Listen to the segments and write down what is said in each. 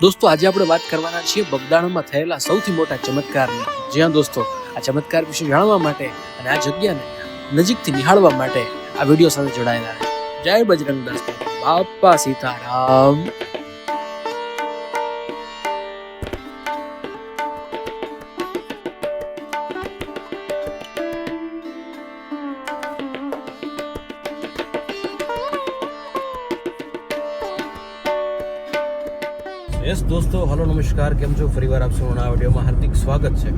દોસ્તો, આજે આપણે વાત કરવાના છીએ બગદાણામાં થયેલા સૌથી મોટા ચમત્કારની. જ્યાં દોસ્તો, આ ચમત્કાર વિશે જાણવા માટે અને આ જગ્યાને નજીકથી નિહાળવા માટે આ વીડિયો સાથે જોડાયેલા જય બજરંગ દાસ બાપા સીતારામ. યસ દોસ્તો, હલો, નમસ્કાર, કેમ છો? ફરીવાર આપ સૌનું આ વિડીયોમાં હાર્દિક સ્વાગત છે.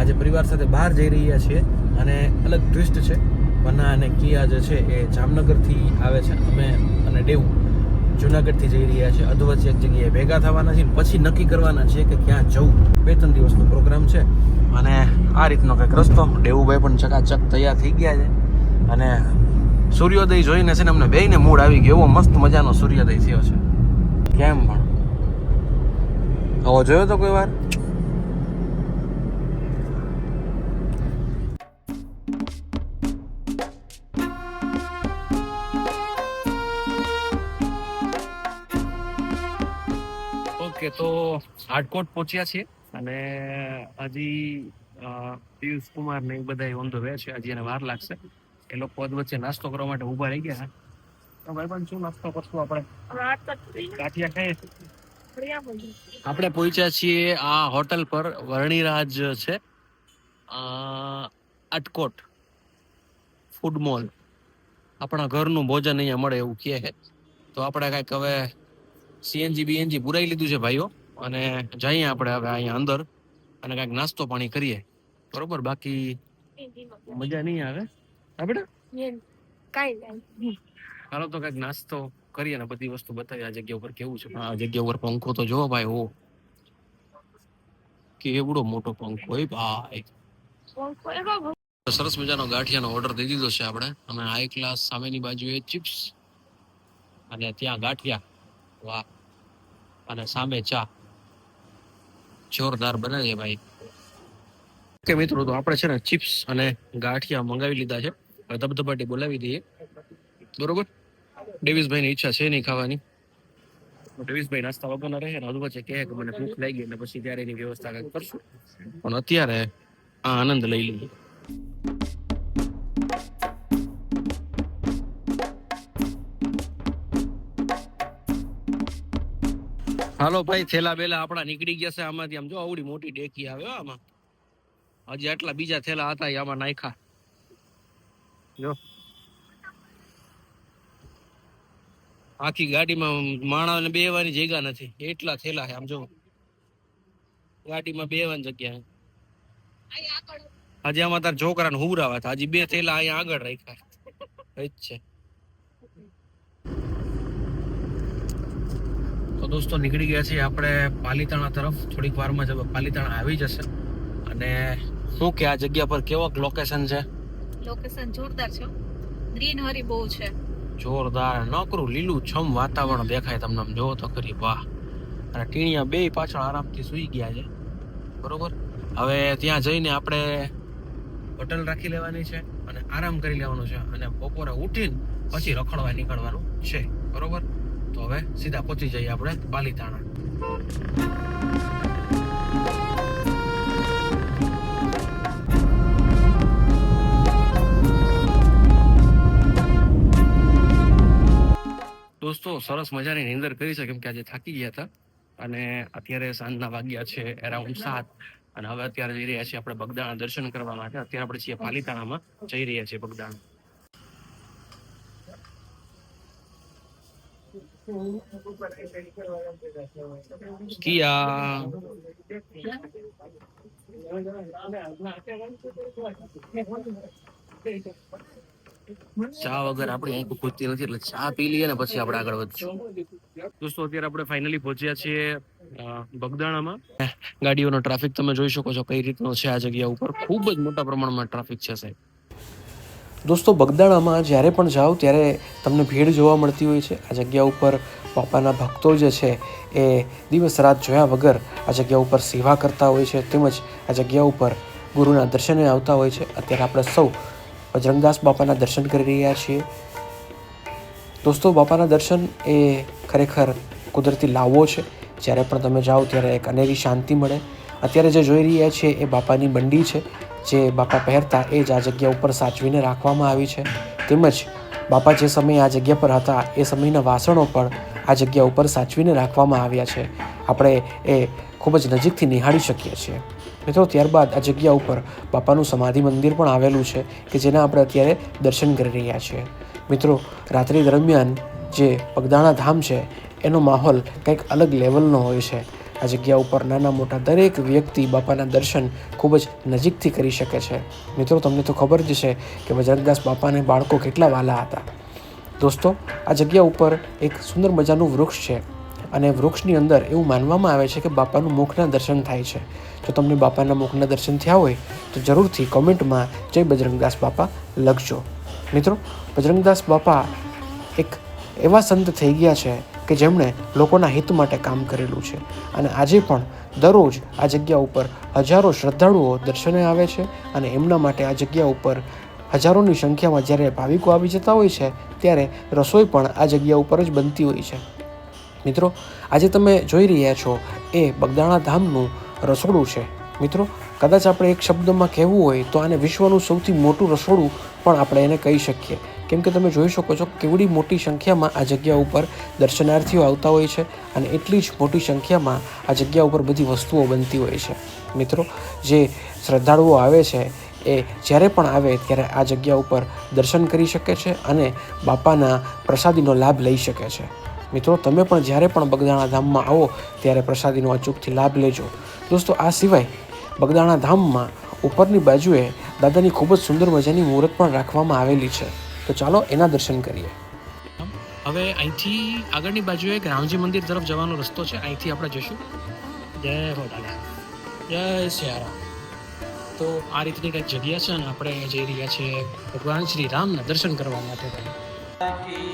આજે પરિવાર સાથે બહાર જઈ રહ્યા છીએ અને અલગ ટ્વિસ્ટ છે. પન્ના અને કિયા જે છે એ જામનગરથી આવે છે. અમે અને ડેવું જુનાગઢથી જઈ રહ્યા છીએ. અધવચ્ચે એક જગ્યાએ ભેગા થવાના છીએ પછી નક્કી કરવાના છે કે ક્યાં જવું. બે ત્રણ દિવસનો પ્રોગ્રામ છે અને આ રીતનો કંઈક રસ્તો. ડેવુભાઈ પણ ચકાચક તૈયાર થઈ ગયા છે. અને સૂર્યોદય જોઈને છે ને અમને બેયને મૂડ આવી ગયો. એવો મસ્ત મજાનો સૂર્યોદય થયો છે. કેમ પણ? આવો જોયો તો કોઈ વાર ઓકે તો હાડકોટ પહોંચ્યા છીએ અને હજી પિયુષ કુમાર ને એ બધા ઓન ધ વે છે. હજી એને વાર લાગશે. એ લોકો પદ વચ્ચે નાસ્તો કરવા માટે ઊભા રહી ગયા છે. તો ભાઈ પણ શું નાસ્તો કરશું આપણે? કાઠિયા ખાઈએ આપણે પહોંચ્યા છીએ આ હોટલ પર વર્ણિરાજ છે. Atkot food mall. આપણા ઘરનું ભોજન અહીંયા મળે એવું કહે છે. તો આપણે કાંઈક હવે સીએનજી બીએનજી પુરાઈ લીધું છે ભાઈઓ. અને જઈએ આપણે હવે અહીંયા અંદર અને કાંઈક નાસ્તો પાણી કરીએ. બરોબર? બાકી મજા નહીં આવે? આપણે હાલો તો કાંઈક નાસ્તો કરીએ અને બધી વસ્તુ બતાવી આ જગ્યા ઉપર કેવું છે? આ જગ્યા ઉપર પંખો તો જો ભાઈ ઓ કેવડો મોટો પંખો હોય ભાઈ. સરસ મજાનો ગાંઠિયાનો ઓર્ડર દઈ દીધો છે આપણે. અને હાઈ ક્લાસ સામેની બાજુએ ચિપ્સ અને ત્યાં ગાંઠિયા. વાહ. અને સામે ચા. જોરદાર બને છે ભાઈ. ઓકે મિત્રો તો આપણે છે ને ચિપ્સ અને ગાંઠિયા મંગાવી લીધા છે. ધબધબાટી બોલાવી દઈએ. બરોબર? ડેવિસભાઈની ઈચ્છા છે નહીં ખાવાની? ડેવિસભાઈ નાસ્તા વગરના રહે ને અધવચ્ચે કહે કે મને ભૂખ લાગી એટલે પછી ત્યારે એની વ્યવસ્થા કંઈક કરશું. પણ અત્યારે આ આનંદ લઈ લઈએ. હાલો ભાઈ થેલા બેલા આપણા નીકળી ગયા છે આમાંથી. આમ જો આવડી મોટી ડેકી આવે આમાં. હજી આટલા બીજા થેલા હતા આમાં નાખ્યા. જો. આખી ગાડીમાં માણસને બેવાની જગ્યા નથી. એટલા થેલા છે આમ જો. ગાડીમાં બેવાની જગ્યા આજે આમાં તાર છોકરાને હુવરાવા હતા હજી બે થેલા અહીંયા આગળ રાખ્યા છે. તો દોસ્તો નીકળી ગયા છીએ આપણે પાલીતાણા તરફ. થોડીક વારમાં જ પાલીતાણા આવી જશે. અને શું કે આ જગ્યા પર કેવો લોકેશન છે? લોકેશન જોરદાર છે ગ્રીનહરી બહુ છે. જોરદાર નકરું લીલું છમ વાતાવરણ દેખાય તમને આમ જોવો તો કરી વાહ. અને ટીણિયા બે પાછળ આરામથી સૂઈ ગયા છે. બરોબર? હવે ત્યાં જઈને આપણે હોટલ રાખી લેવાની છે અને આરામ કરી લેવાનું છે અને બપોરે ઉઠીને પછી રખડવા નીકળવાનું છે. બરોબર? તો હવે સીધા પહોંચી જઈએ આપણે પાલીતાણા સરસ મજાની નીંદર કરી છે, કેમ કે આજે થાકી ગયા હતા. અને અત્યારે સાંજના વાગ્યા છે એરાઉન્ડ સાત. અને હવે અત્યારે જઈ રહ્યા છીએ આપણે બગદાણા દર્શન કરવા માટે. અત્યારે આપણે છીએ પાલિતાણામાં, જઈ રહ્યા છીએ બગદાણા. કિયા. ચા વગર આપણે અહીં પહોંચતી નથી એટલે ચા પી લઈએ ને પછી આપણે આગળ વધશું. દોસ્તો અત્યારે આપણે ફાઇનલી પહોંચ્યા છીએ બગદાણામાં. ગાડીઓનો ટ્રાફિક તમે જોઈ શકો છો કઈ રીતનો છે આ જગ્યા ઉપર. ખૂબ જ મોટા પ્રમાણમાં ટ્રાફિક છે સાહેબ. દોસ્તો બગદાણામાં જ્યારે પણ જાઓ ત્યારે તમને ભીડ જોવા મળતી હોય છે. આ જગ્યા ઉપર બાપાના ભક્તો જે છે એ દિવસ રાત જોયા વગર આ જગ્યા ઉપર સેવા કરતા હોય છે. તેમજ આ જગ્યા ઉપર ગુરુના દર્શને આવતા હોય છે. અત્યારે આપણે સૌ બજરંગદાસ બાપાના દર્શન કરી રહ્યા છીએ. દોસ્તો, બાપાના દર્શન એ ખરેખર કુદરતી લાવો છે. જ્યારે પણ તમે જાઓ, ત્યારે એક અનેરી શાંતિ મળે. અત્યારે જે જોઈ રહ્યા છીએ, એ બાપાની બંડી છે, જે બાપા પહેરતા એ જ આ જગ્યા ઉપર સાચવીને રાખવામાં આવી છે. તેમજ બાપા જે સમયે આ જગ્યા પર હતા, એ સમયના વાસણો પણ આ જગ્યા ઉપર સાચવીને રાખવામાં આવ્યા છે. આપણે એ ખૂબ જ નજીકથી નિહાળી શકીએ છીએ. મિત્રો, ત્યારબાદ આ જગ્યા ઉપર બાપાનું સમાધિ મંદિર પણ આવેલું છે કે જેના આપણે અત્યારે દર્શન કરી રહ્યા છીએ. મિત્રો, રાત્રિ દરમિયાન જે પગદાણા ધામ છે, એનો માહોલ કંઈક અલગ લેવલનો હોય છે. આ જગ્યા ઉપર નાના મોટા દરેક વ્યક્તિ બાપાના દર્શન ખૂબ જ નજીકથી કરી શકે છે. મિત્રો, તમને તો ખબર જ છે કે બજરંગદાસ બાપાને બાળકો કેટલા વાલા હતા. દોસ્તો, આ જગ્યા ઉપર એક સુંદર મજાનું વૃક્ષ છે. અને વૃક્ષની અંદર એવું માનવામાં આવે છે કે બાપાનું મુખના દર્શન થાય છે. જો તમને બાપાના મુખના દર્શન થયા હોય, તો જરૂરથી કોમેન્ટમાં જય બજરંગદાસ બાપા લખજો. મિત્રો, બજરંગદાસ બાપા એક એવા સંત થઈ ગયા છે કે જેમણે લોકોના હિત માટે કામ કરેલું છે. અને આજે પણ દરરોજ આ જગ્યા ઉપર હજારો શ્રદ્ધાળુઓ દર્શને આવે છે અને એમના માટે આ જગ્યા ઉપર હજારોની સંખ્યામાં જ્યારે ભાવિકો આવી જતા હોય છે, ત્યારે રસોઈ પણ આ જગ્યા ઉપર જ બનતી હોય છે. મિત્રો, આજે તમે જોઈ રહ્યા છો, એ બગદાણા ધામનું રસોડું છે. મિત્રો, કદાચ આપણે એક શબ્દમાં કહેવું હોય તો આને વિશ્વનું સૌથી મોટું રસોડું પણ આપણે એને કહી શકીએ. કેમ કે તમે જોઈ શકો છો કેવડી મોટી સંખ્યામાં આ જગ્યા ઉપર દર્શનાર્થીઓ આવતા હોય છે અને એટલી જ મોટી સંખ્યામાં આ જગ્યા ઉપર બધી વસ્તુઓ બનતી હોય છે. મિત્રો, જે શ્રદ્ધાળુઓ આવે છે, એ જ્યારે પણ આવે ત્યારે આ જગ્યા ઉપર દર્શન કરી શકે છે અને બાપાના પ્રસાદીનો લાભ લઈ શકે છે. મિત્રો, તમે પણ જ્યારે પણ બગદાણા ધામમાં આવો, ત્યારે પ્રસાદીનો અચૂકથી લાભ લેજો. દોસ્તો, આ સિવાય બગદાણા ધામમાં ઉપરની બાજુએ દાદાની ખૂબ જ સુંદર મજાની મૂર્ત પણ રાખવામાં આવેલી છે. તો ચાલો એના દર્શન કરીએ. હવે અહીંથી આગળની બાજુએ એક રામજી મંદિર તરફ જવાનો રસ્તો છે. અહીંથી આપણે જઈશું. જય હો દાદા. જય સિયારામ. તો આ રીતની કંઈક જગ્યા છે અને આપણે જઈ રહ્યા છીએ ભગવાન શ્રી રામના દર્શન કરવા માટે.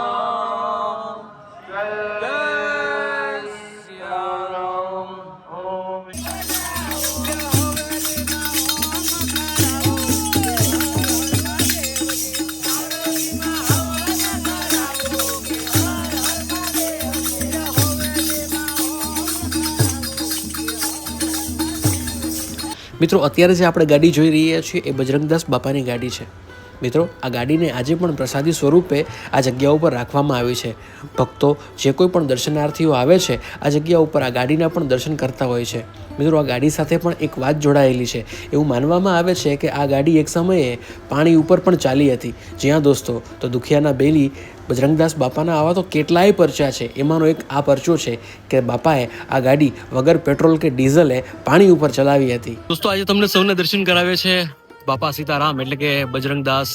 મિત્રો અત્યારે જે આપણે ગાડી જોઈ રહ્યા છીએ એ બજરંગદાસ બાપાની ગાડી છે. મિત્રો, આ ગાડીને આજે પણ પ્રસાદી સ્વરૂપે આ જગ્યા ઉપર રાખવામાં આવી છે. ભક્તો જે કોઈ પણ દર્શનાર્થીઓ આવે છે, આ જગ્યા ઉપર આ ગાડીના પણ દર્શન કરતા હોય છે. મિત્રો, આ ગાડી સાથે પણ એક વાત જોડાયેલી છે. એવું માનવામાં આવે છે કે આ ગાડી એક સમયે પાણી ઉપર પણ ચાલી હતી. જ્યાં દોસ્તો, તો દુખિયાના બેલી, બજરંગદાસ બાપાના આવા તો કેટલાય પરચા છે. એમાંનો એક આ પરચો છે કે બાપાએ આ ગાડી વગર પેટ્રોલ કે ડીઝલે પાણી ઉપર ચલાવી હતી. દોસ્તો, આજે તમને સૌને દર્શન કરાવે છે. બાપા સીતારામ એટલે કે બજરંગદાસ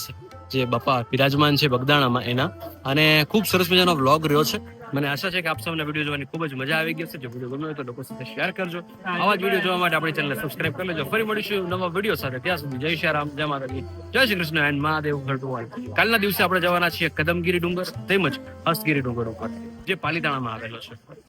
જે બાપા બિરાજમાન છે બગદાણામાં એના. અને ખૂબ સરસ મજાનો વ્લોગ રહ્યો છે. મને આશા છે કે આપ સૌને વીડિયો જોવાની ખૂબ જ મજા આવી ગઈ છે જો વીડિયો ગમ્યો હોય તો લોકો સાથે શેર કરજો. આવા જ વીડિયો જોવા માટે આપણી ચેનલને સબસ્ક્રાઇબ કરી લેજો. ફરી મળીશું નવા વીડિયો સાથે. ત્યાં સુધી જય શ્રી રામ જય માતાજી. જય શ્રી કૃષ્ણ એન્ડ મહાદેવ હરટુવાલ કાલના દિવસે આપણે જવાના છીએ કદમગીરી ડુંગર તેમજ હસ્તગીરી ડુંગર ઉપર જે પાલીતાણામાં આવેલો છે.